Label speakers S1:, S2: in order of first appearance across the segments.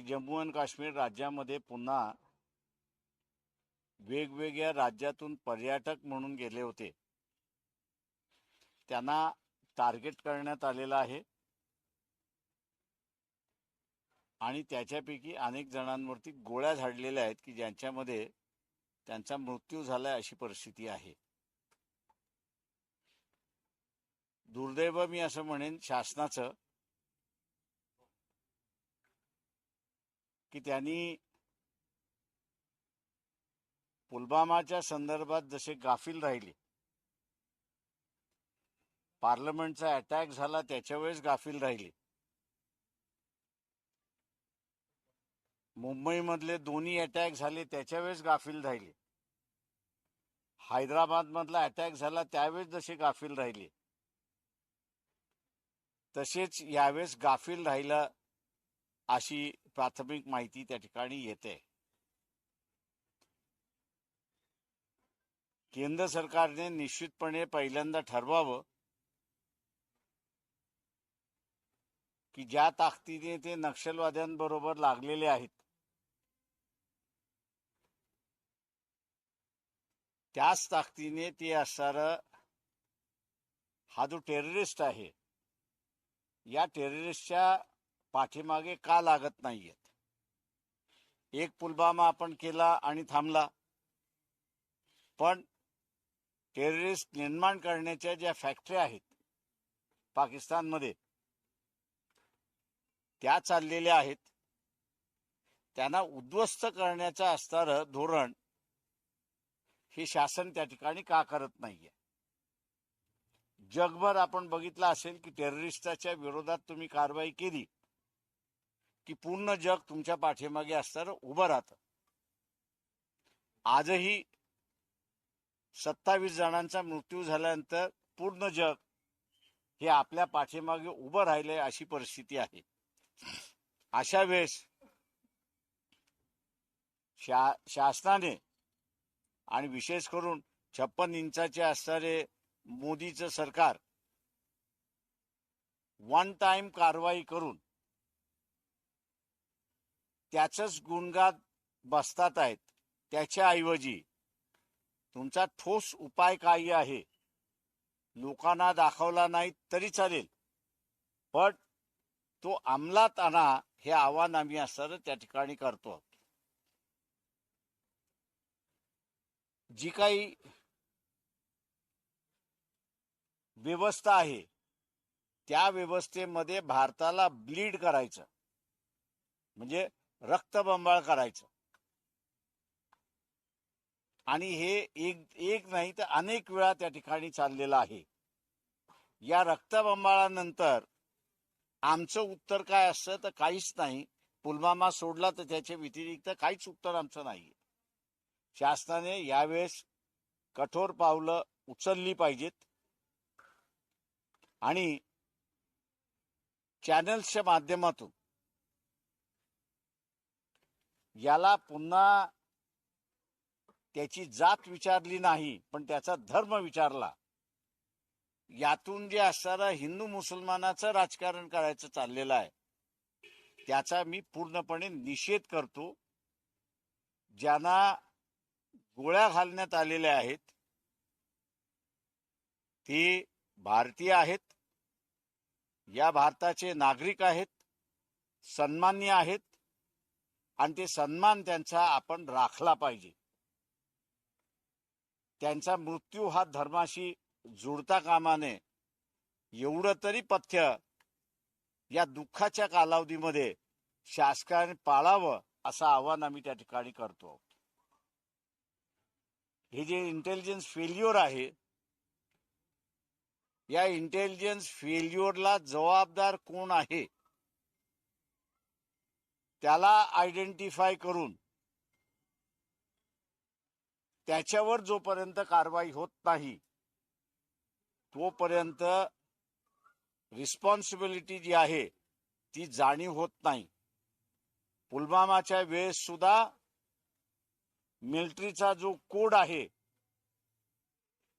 S1: की जम्मू आणि काश्मीर राज्यामध्ये पुन्हा वेगवेगळ्या राज्यातून पर्यटक म्हणून गेले होते. त्यांना टार्गेट करण्यात आलेलं आहे. आणि त्याच्यापैकी अनेक जणांवरती गोळ्या झाडलेल्या आहेत की ज्यांच्यामध्ये त्यांचा मृत्यू झालाय अशी परिस्थिती आहे. दुर्दैव मी असं म्हणेन शासनाचं की त्यांनी पुलवामाच्या संदर्भात जसे गाफील राहिले. पार्लमेंटचा अटॅक झाला त्याच्या वेळेस गाफील राहिले. मुंबईमधले दोन्ही अटॅक झाले त्याच्या वेळेस गाफील राहिले. हैदराबादमधला अटॅक झाला त्यावेळेस जसे गाफील राहिले. तसेच यावेळेस गाफील राहिलं अशी प्राथमिक माहिती त्या ठिकाणी येते. केंद्र सरकारने निश्चितपणे पहिल्यांदा ठरवावं की ज्या ताकदीने ते नक्षलवाद्यांबरोबर लागलेले आहेत. त्याच ताकदीने ते असणार हा जो टेररिस्ट आहे या टेररिस्टच्या पाठीमागे का लागत नाहीयेत? एक पुलवामा आपण केला आणि थांबला. पण टेररिस्ट निर्माण करण्याच्या ज्या फॅक्टरी आहेत पाकिस्तानमध्ये त्या चाललेल्या आहेत. त्यांना उद्ध्वस्त करण्याचं असणारं धोरण हे शासन त्या ठिकाणी का करत नाहीये? जगभर आपण बघितलं असेल की टेररिस्टाच्या विरोधात तुम्ही कारवाई केली. की पूर्ण जग तुमच्या पाठीमागे असताना उभं राहतं. आजही सत्तावीस जणांचा मृत्यू झाल्यानंतर पूर्ण जग हे आपल्या पाठीमागे उभं राहिले अशी परिस्थिती आहे. अशा वेळेस शा शासनाने आणि विशेष करून छप्पन इंचाचे असणारे मोदीचं सरकार वन टाइम कारवाई करून त्याचंच गुणगात बसतात आहेत त्याच्याऐवजी तुमचा ठोस उपाय काय आहे. लोकांना दाखवला नाही तरी चालेल. पण तो अंमलात आणा हे आव्हान आम्ही असताना त्या ठिकाणी करतो. जी काही व्यवस्था आहे त्या व्यवस्थेमध्ये भारताला ब्लीड करायचं. म्हणजे रक्तबंबाळ करायचं. आणि हे एक एक नाही तर अनेक वेळा त्या ठिकाणी चाललेलं आहे. या रक्तबंबाळानंतर आमचं उत्तर काय असतं तर काहीच नाही. पुलवामा सोडला तर त्याच्या व्यतिरिक्त काहीच उत्तर आमचं नाही शासनाने यावेळेस कठोर पावलं उचलली पाहिजेत. आणि चॅनल्सच्या माध्यमातून याला पुन्हा त्याची जात विचारली नाही पण त्याचा धर्म विचारला. यातून जे असणारा हिंदू मुसलमानाचं राजकारण करायचं चाललेलं आहे त्याचा मी पूर्णपणे निषेध करतो. ज्यांना गोळ्या घालण्यात आलेल्या आहेत ते भारतीय आहेत. या भारताचे नागरिक आहेत सन्मान्य आहेत. आणि ते सन्मान त्यांचा आपण राखला पाहिजे. त्यांचा मृत्यू हा धर्माशी जुळता कामाने एवढं तरी पथ्य या दुःखाच्या कालावधीमध्ये शासकाने पाळावं असं आव्हान आम्ही त्या ठिकाणी करतो हे जे इंटेलिजन्स फेल्युअर आहे या इंटेलिजन्स फेल्युअरला जबाबदार कोण आहे? त्याला आयडेंटिफाय करून त्याच्यावर जोपर्यंत कारवाई होत नाही तोपर्यंत रिस्पॉन्सिबिलिटी जी आहे ती जाणीव होत नाही. पुलवामाच्या वेळेस सुद्धा मिलिटरीचा जो कोड आहे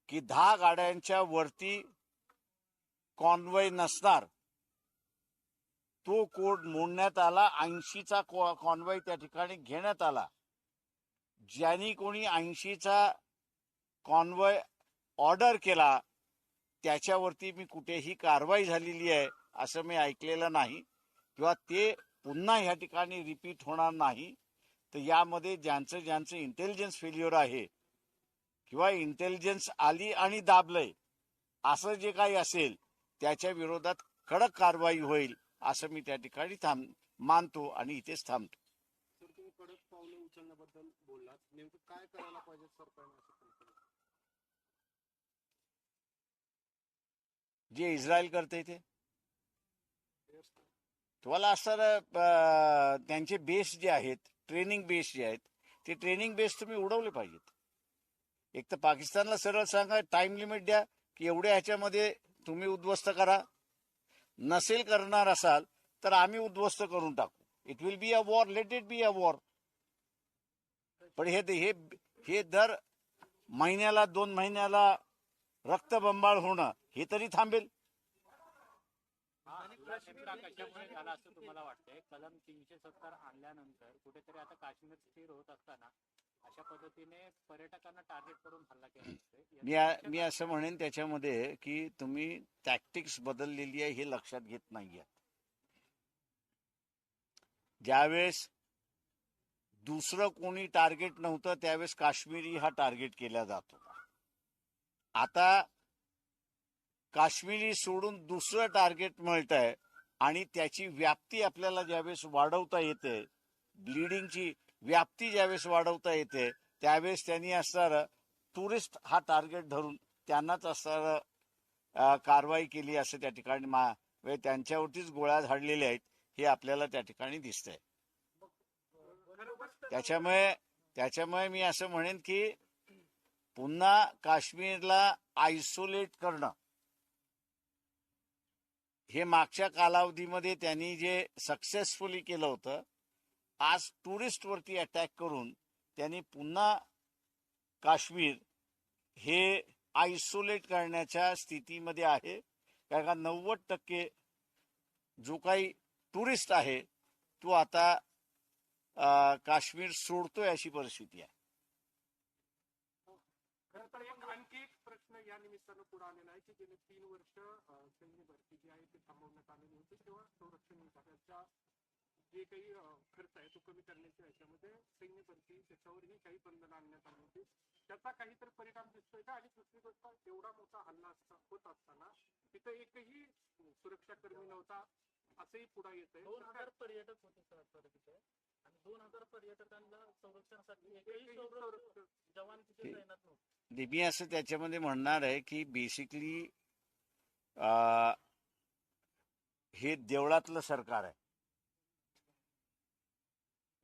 S1: की दहा गाड्यांच्या वरती कॉन्वय नसणार तो कोड मोडण्यात आला ऐंशीचा कॉन्वॉय त्या ठिकाणी घेण्यात आला. ज्यांनी कोणी ऐंशीचा कॉन्वॉय ऑर्डर केला त्याच्यावरती मी कुठेही कारवाई झालेली आहे असं मी ऐकलेलं नाही. किंवा ते पुन्हा ह्या ठिकाणी रिपीट होणार नाही तर यामध्ये ज्यांचं ज्यांचं इंटेलिजन्स फेल्युअर आहे किंवा इंटेलिजन्स आली आणि दाबलंय असं जे काही असेल त्याच्या विरोधात कडक कारवाई होईल. असं मी त्या ठिकाणी थांब मानतो आणि इथेच थांबतो? जे इस्रायल करते ते. तुम्हाला असणारं त्यांचे बेस जे आहेत ट्रेनिंग बेस जे आहेत ते ट्रेनिंग बेस तुम्ही उडवले पाहिजेत. एक तर पाकिस्तानला सरळ सांगा टाइम लिमिट द्या की एवढ्या ह्याच्यामध्ये तुम्ही उद्ध्वस्त करा. नसेल करणार असाल तर आम्ही उद्ध्वस्त करून टाकू. It will be a war let it be a war पण हे हे हे दर महिन्याला दोन महिन्याला रक्तबंबाळ होणं हे तरी थांबेल.
S2: कलम तीनशे सत्तर आणल्यानंतर कुठेतरी आता काश्मीर स्थिर होत असताना अशा पद्धतीने पर्यटकांना टार्गेट करून हल्ला केला जातोय.
S1: मी आ-? असं म्हणेन त्याच्यामध्ये की तुम्ही टॅक्टिक्स बदललेली आहे हे लक्षात घेत नाहीये ज्यावेळेस दुसरं कोणी टार्गेट नव्हतं त्यावेळेस काश्मीरी हा टार्गेट केला जात होता आता काश्मीरी सोडून दुसरं टार्गेट मिळत आहे आणि त्याची व्याप्ती आपल्याला ज्यावेळेस वाढवता येते ब्लिडिंगची व्याप्ती ज्यावेळेस वाढवता येते त्यावेळेस त्यांनी असणारं टुरिस्ट हा टार्गेट धरून त्यांनाच असणारं कारवाई केली असं त्या ठिकाणी मा म्हणजे त्यांच्यावरतीच गोळ्या झाडलेल्या आहेत हे आपल्याला त्या ठिकाणी दिसतंय. त्याच्यामुळे त्याच्यामुळे मी असं म्हणेन की पुन्हा काश्मीरला आयसोलेट करणं हे मागच्या कालावधीमध्ये त्यांनी जे सक्सेसफुली केलं होतं आज टुरिस्टवरती अटॅक करून त्यांनी पुन्हा काश्मीर हे आयसोलेट करण्याच्या स्थितीमध्ये आहे. कारण का नव्वद टक्के जो काही टुरिस्ट आहे तो आता अं, काश्मीर सोडतोय अशी परिस्थिती आहे.
S3: आणखी एक प्रश्न या निमित्तानं पुढे आलेला आहे की गेले तीन वर्ष सैन्य भरती जी आहे ती थांबवण्यात आलेली होती तेव्हा संरक्षण विभागाच्या जे काही खर्च आहे तो कमी करण्याच्या याच्यामध्ये सैन्य भरती त्याच्यावरही काही बंधनं आणण्यात आली होती त्याचा काहीतरी परिणाम दिसतोय का? आणि दुसरी गोष्ट एवढा मोठा हल्ला असता होत असताना तिथं एकही सुरक्षा कर्मी नव्हता असंही पुढे येत
S4: दोन हजार पर्यटक होते सर सर तिथे आणि दोन हजार पर्यटकांना संरक्षणासाठी एकही जवान तिथे तैनात नव्हते.
S1: मी असं त्याच्यामध्ये म्हणणार आहे की बेसिकली हे देवळातलं सरकार आहे.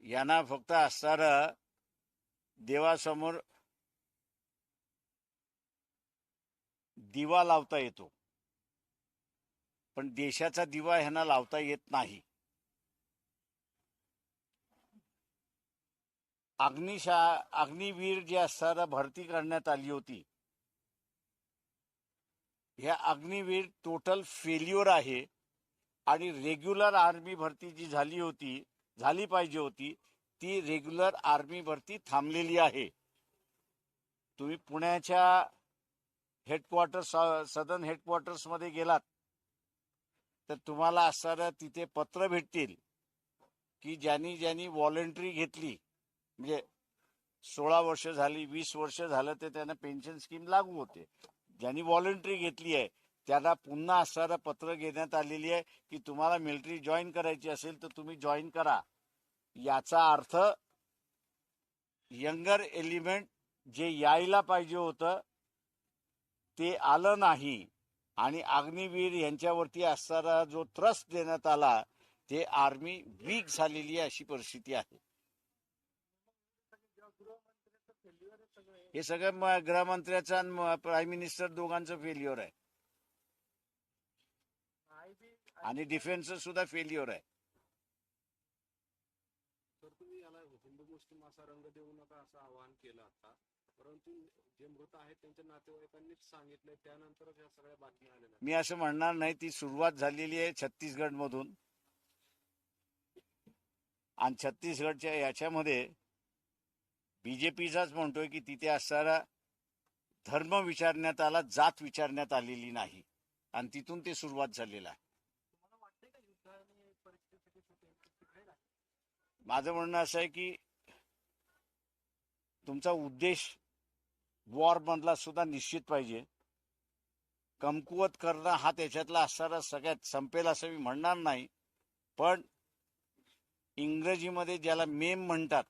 S1: यांना फक्त असणार देवासमोर दिवा लावता येतो. पण देशाचा दिवा ह्यांना लावता येत नाही. अग्निशा अग्निवीर जे असताना भरती करण्यात आली होती. ह्या अग्निवीर टोटल फेल्युअर आहे आणि रेग्युलर आर्मी भरती जी झाली होती झाली पाहिजे होती ती रेग्युलर आर्मी भरती थांबलेली आहे. तुम्ही पुण्याच्या हेडक्वार्टर्स सदन हेडक्वार्टर्समध्ये गेलात तर तुम्हाला असणारं तिथे पत्र भेटतील की ज्यांनी ज्यांनी व्हॉलेंटरी घेतली म्हणजे सोळा वर्ष झाली वीस वर्ष झालं तर त्यांना पेन्शन स्कीम लागू होते. ज्यांनी व्हॉलेंटरी घेतली आहे त्यांना पुन्हा असणारं पत्र घेण्यात आलेली आहे की तुम्हाला मिलिटरी जॉईन करायची असेल तर तुम्ही जॉईन करा. याचा अर्थ यंगर एलिमेंट जे यायला पाहिजे होतं ते आलं नाही. आणि अग्निवीर यांच्यावरती असणारा जो ट्रस्ट देण्यात आला ते आर्मी वीक झालेली अशी परिस्थिती आहे. हे सगळं म- गृहमंत्र्याचं आणि प्राईम मिनिस्टर दोघांचं फेल्युअर आहे. आणि डिफेन्स सुद्धा फेल्युअर आहे.
S3: तर तुम्ही याला हिंदू मुस्लिम असा रंग देऊ नका असं आवाहन केलं आता. परंतु जे मृत आहेत त्यांच्या नातेवाईकांनीच सांगितलंय. त्यानंतरच या सगळ्या बातम्या आलेल्या आहेत.
S1: मी असं म्हणणार नाही ती सुरुवात झालेली आहे छत्तीसगड मधून आणि छत्तीसगडच्या याच्यामध्ये बीजेपीचाच म्हणतोय की तिथे असणारा धर्म विचारण्यात आला जात विचारण्यात आलेली नाही. आणि तिथून ते सुरुवात झालेलं आहे? माझं म्हणणं असं आहे की तुमचा उद्देश वॉरमधला सुद्धा निश्चित पाहिजे. कमकुवत करणं हा त्याच्यातला असणारा सगळ्यात संपेल असं मी म्हणणार नाही. पण इंग्रजीमध्ये ज्याला मेम म्हणतात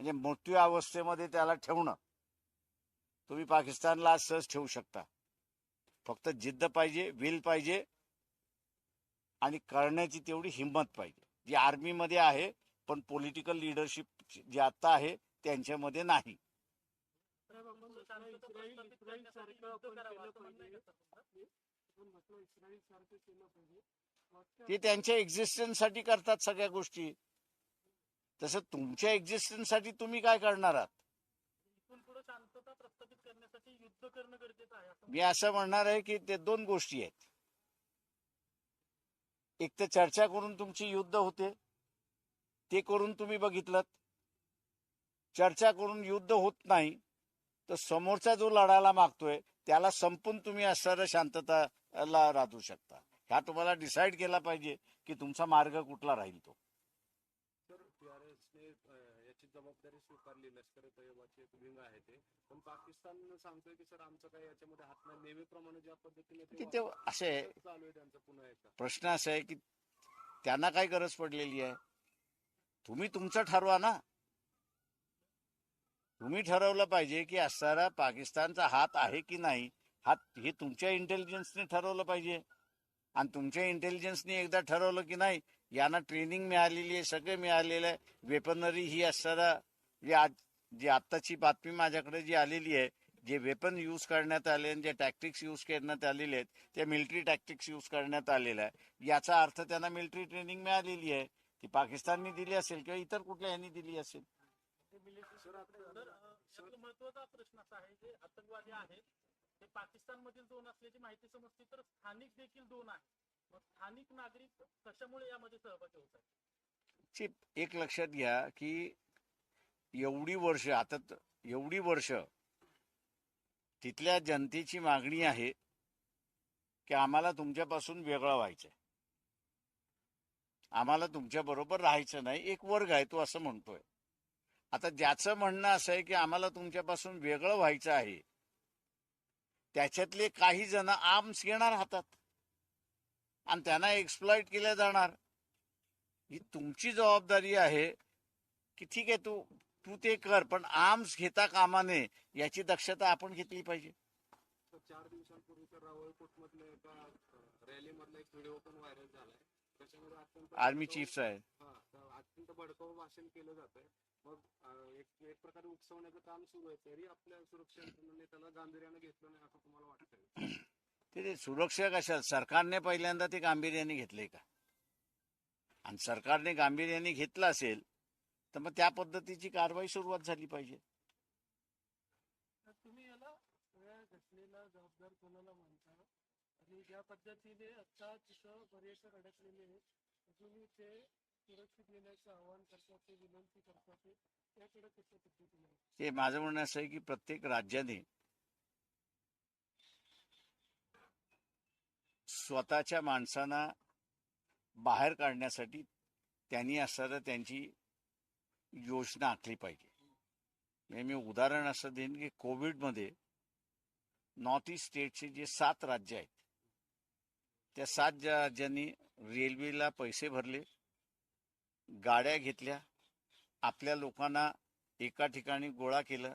S1: म्हणजे मृत्यू अवस्थेमध्ये त्याला ठेवणं तुम्ही पाकिस्तानला आज सहज ठेवू शकता. फक्त जिद्द पाहिजे विल पाहिजे आणि करण्याची तेवढी हिंमत पाहिजे. जी आर्मीमध्ये आहे पण पॉलिटिकल लिडरशिप जे आता आहे त्यांच्यामध्ये नाही.
S4: आपण
S3: सारखं आपण केलं पाहिजे.
S4: का तुमचं?
S3: आपण म्हटलं इस्राईल सारखं केलं पाहिजे.
S1: ते त्यांच्या एक्झिस्टन्ससाठी करतात सगळ्या गोष्टी. तसं तुमच्या एक्झिस्टन्ससाठी तुम्ही काय करणार आहात?
S4: इथून पुढे शांतता प्रस्थापित करण्यासाठी युद्ध करणं गरजेचं आहे असं
S1: मी असं म्हणणार आहे की ते दोन गोष्टी आहेत. एक तर चर्चा करून तुमची युद्ध होते. ते करून तुम्ही बघितलं चर्चा करून युद्ध होत नाही. तर समोरचा जो लढायला मागतोय त्याला संपून तुम्ही असणारं शांतताला राहू शकता. ह्या तुम्हाला डिसाईड केला पाहिजे की तुमचा मार्ग कुठला राहील तो.
S5: याची जबाबदारी स्वीकारली लष्कर तय्यबाची एक विंग आहे ते. पण पाकिस्तान सांगतोय की सर आमचं काही याच्यामध्ये हात नाही. नेहमीप्रमाणे ज्या पद्धतीने ते
S1: तिथे
S5: वागतात,
S1: असे आहे,
S5: तसंच चालू आहे त्यांचं पुन्हा एकदा.
S1: प्रश्न असा आहे की त्यांना काय गरज पडलेली आहे? तुम्ही तुमचं ठरवा ना. तुम्ही ठरवलं पाहिजे की असणारा पाकिस्तानचा हात आहे की नाही हात हे तुमच्या इंटेलिजन्सने ठरवलं पाहिजे. आणि तुमच्या इंटेलिजन्सने एकदा ठरवलं की नाही यांना ट्रेनिंग मिळालेली आहे सगळे मिळालेलं आहे. वेपनरी ही असणारा जे आज जी आत्ताची बातमी माझ्याकडे जी आलेली आहे जे वेपन यूज करण्यात आले आणि जे टॅक्टिक्स यूज करण्यात आलेले आहेत त्या मिलिटरी टॅक्टिक्स यूज करण्यात आलेलं आहे. याचा अर्थ त्यांना मिलिटरी ट्रेनिंग मिळालेली आहे. ती पाकिस्तानने दिली असेल किंवा इतर कुठल्या यांनी दिली असेल?
S4: ते महत्त्वाचा प्रश्न असा आहे जे आतंकवादी आहेत ते पाकिस्तान मधील दोन असल्याची माहिती समजते तर स्थानिक देखील दोन आहेत. मग स्थानिक नागरिक कशामुळे यामध्ये सहभागी होत आहेत?
S1: एक लक्षात घ्या की एवढी वर्ष आता एवढी वर्ष तिथल्या जनतेची मागणी आहे की आम्हाला तुमच्यापासून वेगळं व्हायचंय. आम्हाला तुमच्याबरोबर राहायचं नाही एक वर्ग आहे तो असं म्हणतोय. आता ज्याचं म्हणणं असं आहे की आम्हाला तुमच्यापासून वेगळं व्हायचं आहे त्याच्यातले काही जण आर्म्स घेणार हातात. आणि त्यांना एक्सप्लॉइट केल्या जाणार. ही तुमची जबाबदारी आहे की ठीक आहे तू तू ते कर पण आर्म्स घेता कामा नये याची दक्षता आपण घेतली पाहिजे.
S5: चार दिवसांपूर्वी एका व्हिडिओ पण व्हायरल झालाय.
S1: आर्मी
S5: अत्यंत भडकाऊ भाषण केलं जातंय. मग एक एक प्रकारे उकसवण्याचं काम सुरू आहे तरी आपल्या सुरक्षा यंत्रणेने त्याला गांभीर्यानं घेतलं नाही असं तुम्हाला वाटतंय?
S1: ते ते सुरक्षा कशा सरकारने पहिल्यांदा ते गांभीर्याने घेतले का? आणि सरकारने गांभीर्याने घेतलं असेल तर मग त्या पद्धतीची कारवाई सुरुवात झाली पाहिजे.
S3: तर तुम्ही याला घटनेला जबाबदार कोणाला मानता आणि ज्या पद्धतीने आता तिथं बरेचसे अडकलेले आहेत अजूनही ते सुरक्षित येण्याचं आवाहन करतात ते विनंती करतात ते त्याकडे कशा पद्धतीने
S1: ते माझं म्हणणं असं आहे की प्रत्येक राज्याने स्वतःच्या माणसांना बाहेर काढण्यासाठी त्यांनी असताना त्यांची योजना आखली पाहिजे. मी उदाहरण असं देईन की कोविडमध्ये नॉर्थ ईस्ट स्टेटचे जे सात राज्य आहेत त्या सात ज्या राज्यांनी रेल्वेला पैसे भरले गाड्या घेतल्या. आपल्या लोकांना एका ठिकाणी गोळा केलं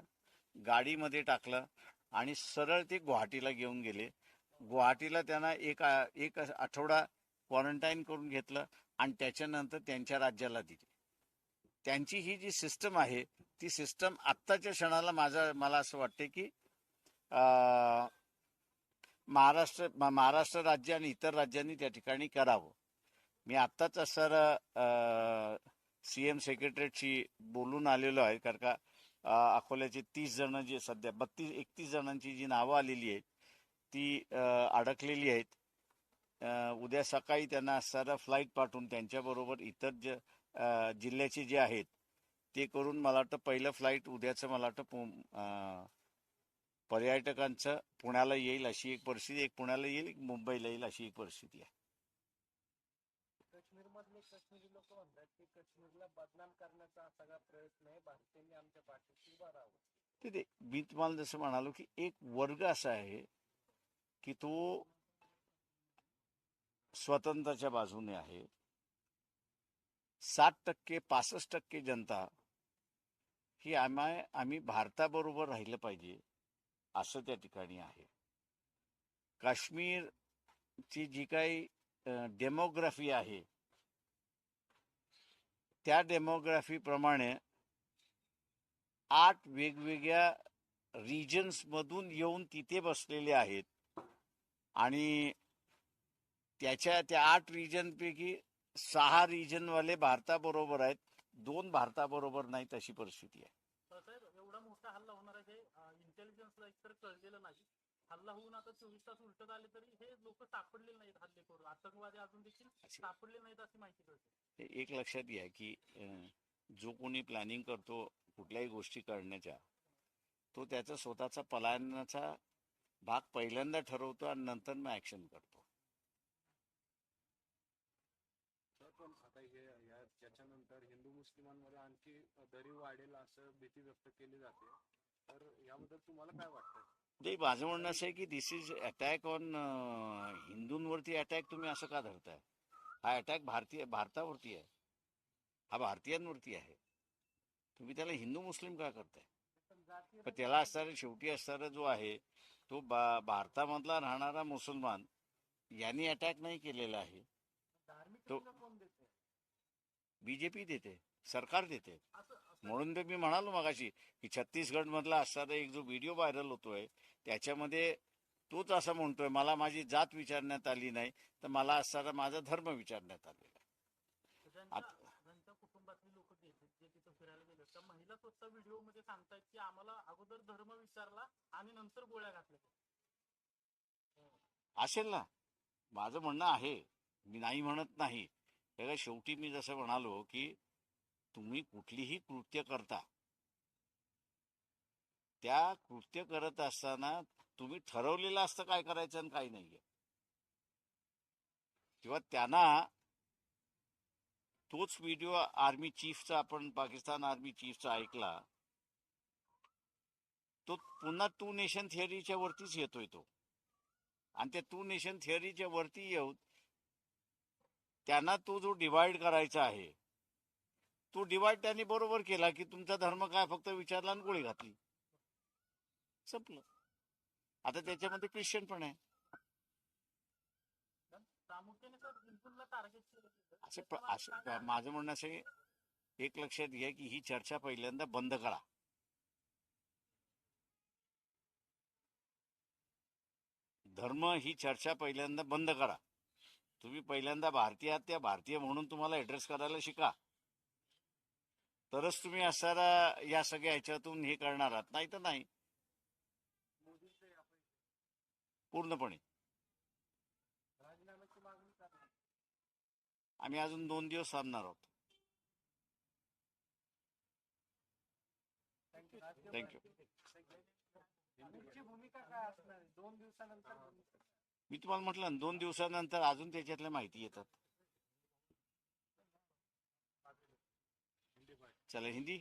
S1: गाडीमध्ये टाकलं आणि सरळ ते गुवाहाटीला घेऊन गेले. गुवाहाटीला त्यांना एक एक आठवडा क्वारंटाईन करून घेतलं आणि त्याच्यानंतर त्यांच्या राज्याला दिली. त्यांची ही जी सिस्टम आहे ती सिस्टम आत्ताच्या क्षणाला माझा मला असं वाटते की महाराष्ट्र महाराष्ट्र राज्य आणि इतर राज्यांनी त्या ठिकाणी करावं. मी आत्ताच सर सी एम सेक्रेटरीशी बोलून आलेलो आहे कारण का अकोल्याचे तीस जण जे सध्या बत्तीस एकतीस जणांची जी नावं आलेली आहेत ती अडकलेली आहेत. उद्या सकाळी त्यांना सर फ्लाईट पाठवून त्यांच्याबरोबर इतर ज जिल्ह्याचे जे आहेत ते करून मला वाटतं पहिलं फ्लाईट उद्याचं मला वाटतं पु- पर्यटकांचं पुण्याला येईल अशी एक परिस्थिती एक पुण्याला येईल एक मुंबईला येईल अशी एक परिस्थिती आहे
S3: काश्मीर मधले काश्मीरी लोक म्हणतात की काश्मीरला बदनाम करण्याचा सगळा प्रयत्न आहे. भारतीयांनी आमच्या पाठीशी उभा राहावं.
S1: ते ते मी तुम्हाला जसं म्हणालो की एक वर्ग असा आहे की तो स्वतंत्राच्या बाजूने आहे. साठ टक्के पासष्ट टक्के जनता ही आम्हा आम्ही भारताबरोबर राहिलं पाहिजे असं त्या ठिकाणी आहे. काश्मीरची जी काही डेमोग्राफी आहे त्या डेमोग्राफीप्रमाणे आठ वेगवेगळ्या रिजन्समधून येऊन तिथे बसलेले आहेत. आणि त्याच्या त्या आठ रिजनपैकी सहा रिजनवाले भारताबरोबर आहेत. दोन भारताबरोबर नाहीत अशी परिस्थिती आहे.
S4: एवढा मोठा हल्ला होणार आहे इंटेलिजन्सला एकतर कळलेलं नाही. हल्ला होऊन आता चोवीस तास उलटत आले तरी हे लोक सापडलेले नाहीत हल्ले करून आतंकवादी अजून देखील सापडले नाहीत अशी माहिती कळते
S1: हे एक लक्षात घ्या की जो कोणी प्लॅनिंग करतो कुठल्याही गोष्टी करण्याच्या तो त्याचा स्वतःचा पलायनाचा भाग पहिल्यांदा ठरवतो आणि नंतर मग ऍक्शन करतो.
S5: सर पण आता हे या याच्यानंतर हिंदू मुस्लिमांमध्ये आणखी दरी वाढेल असं भीती व्यक्त केली जाते. तर याबद्दल तुम्हाला काय वाटतं
S1: ते माझं म्हणणं असं आहे की दिस इज अटॅक ऑन हिंदूंवरती अटॅक तुम्ही असं का धरताय? हा अटॅक भारतीय भारतावरती आहे. हा भारतीयांवरती आहे. तुम्ही त्याला हिंदू मुस्लिम का करताय? पण त्याला असणारा शेवटी असणारा जो आहे तो बा भारतामधला राहणारा मुसलमान यांनी अटॅक नाही केलेला आहे. तो- बीजेपी देते? सरकार देते. म्हणून तर मी म्हणालो मगाशी की छत्तीसगड मधला असणारा एक जो व्हिडिओ व्हायरल होतोय त्याच्यामध्ये तोच असं म्हणतोय मला माझी जात विचारण्यात आली नाही तर मला असणारा माझा धर्म विचारण्यात आलेला असेल ना. माझं म्हणणं आहे मी नाही म्हणत नाही. काय शेवटी मी जसं म्हणालो की तुम्ही कुठलीही कृत्य करता. त्या कृत्य करत असताना तुम्ही ठरवलेलं असतं काय करायचं आणि काय नाहीये. किंवा त्यांना तोच व्हिडिओ आर्मी चीफचा आपण पाकिस्तान आर्मी चीफचा ऐकला तो पुन्हा टू नेशन थिअरीच्या वरतीच येतोय तो. आणि त्या टू नेशन थिअरीच्या वरती येऊन त्यांना तो जो डिवाइड करायचा आहे तो डिवाइड त्यांनी बरोबर केला की तुमचा धर्म काय फक्त विचारला आणि गोळी घातली. संपलं. आता त्याच्यामध्ये क्रिश्चन पण आहे. असं असं माझं म्हणणं असे एक लक्षात घ्या की ही चर्चा पहिल्यांदा बंद करा. धर्म ही चर्चा पहिल्यांदा बंद करा. तुम्ही पहिल्यांदा भारतीय आहात त्या भारतीय म्हणून तुम्हाला ऍड्रेस करायला शिका. तरच तुम्ही असणारा या सगळ्या ह्याच्यातून हे करणार आहात. नाही तर नाही. पूर्णपणे. आम्ही अजून दोन दिवस थांबणार आहोत. थँक्यू मी तुम्हाला म्हटलं ना दोन दिवसानंतर अजून त्याच्यातल्या माहिती येतात. चला हिंदी